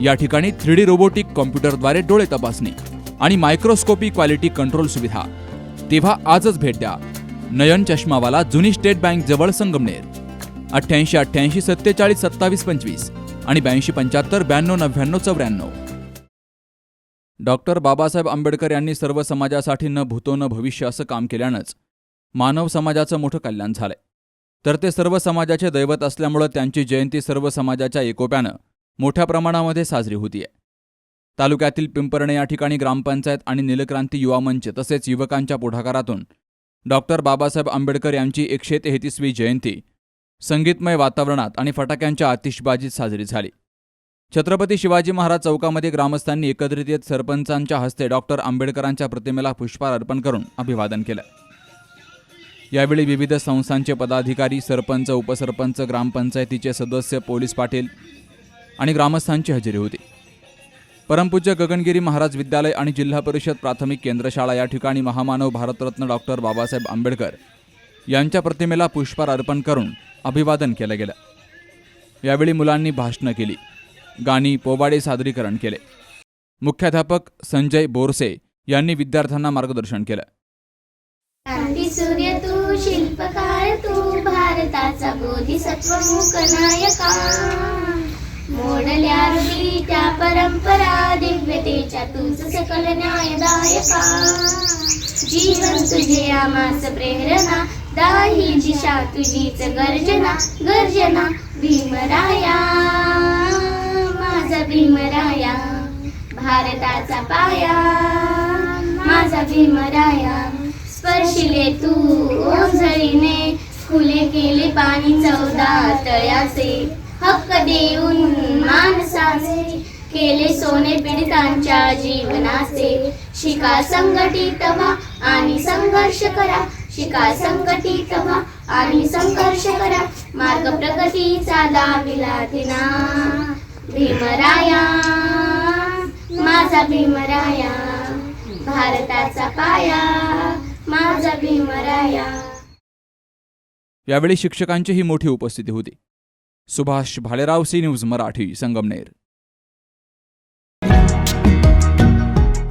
या ठिकाणी three D robotic कॉम्प्युटरद्वारे डोळे तपासणी आणि मायक्रोस्कोपी क्वालिटी कंट्रोल सुविधा. तेव्हा आजच भेट द्या. नयन चष्मावाला जुनी स्टेट बँक जवळ संगमनेर. अठ्ठ्याऐंशी अठ्ठ्याऐंशी सत्तेचाळीस सत्तावीस पंचवीस आणि ब्याऐंशी पंच्याहत्तर ब्याण्णव नव्याण्णव चौऱ्याण्णव. डॉक्टर बाबासाहेब आंबेडकर यांनी सर्व समाजासाठी न भूतो न भविष्य असं काम केल्यानंच मानव समाजाचं मोठं कल्याण झालंय. तर ते सर्व समाजाचे दैवत असल्यामुळं त्यांची जयंती सर्व समाजाच्या एकोप्यानं मोठ्या प्रमाणामध्ये साजरी होतीये. तालुक्यातील पिंपर्णे या ठिकाणी ग्रामपंचायत आणि नीलक्रांती युवा मंच तसेच युवकांच्या पुढाकारातून डॉक्टर बाबासाहेब आंबेडकर यांची एकशे तेहतीसवी जयंती संगीतमय वातावरणात आणि फटाक्यांच्या आतिषबाजीत साजरी झाली. छत्रपती शिवाजी महाराज चौकामध्ये ग्रामस्थांनी एकत्रित येत सरपंचांच्या हस्ते डॉक्टर आंबेडकरांच्या प्रतिमेला पुष्पहार अर्पण करून अभिवादन केलं. यावेळी विविध संस्थांचे पदाधिकारी सरपंच उपसरपंच ग्रामपंचायतीचे सदस्य पोलीस पाटील आणि ग्रामस्थांची हजेरी होती. परमपूज्य गगनगिरी महाराज विद्यालय आणि जिल्हा परिषद प्राथमिक केंद्रशाळा या ठिकाणी महामानव भारतरत्न डॉक्टर बाबासाहेब आंबेडकर यांच्या प्रतिमेला पुष्पार अर्पण करून अभिवादन केलं गेलं. यावेळी मुलांनी भाषणं केली. गाणी पोवाडे सादरीकरण केले. मुख्याध्यापक संजय बोरसे यांनी विद्यार्थ्यांना मार्गदर्शन केलं. सूर्य तू शिल्पकार तू भारताचा बोधिसत्व मूक नायका. मोडल्या त्या परंपरा दिव्यतेच्या तूच सकल न्यायदायका जीवन तुझे आमास प्रेरणा दाही दिशा तुझीच गर्जना गर्जना भीमराया. माझा भीमराया भारताचा पाया. माझा भीमराया स्पर्शिले तू ओंजळीने खुले केले पाणी चौदा तळ्याचे. हक्क देऊन केले सोने पीडितांच्या जीवनाचे. शिका संघटित व्हा आणि संघर्ष करा. शिका संघटित व्हा आणि संघर्ष करा. मार्ग प्रगतीचा दाविला दिना. भीमराया माझा भीमराया भारताचा पाया माझा भीमराया. यावेळी शिक्षकांचीही मोठी उपस्थिती होती. Subhash Bhalerao C news Marathi Sangamner.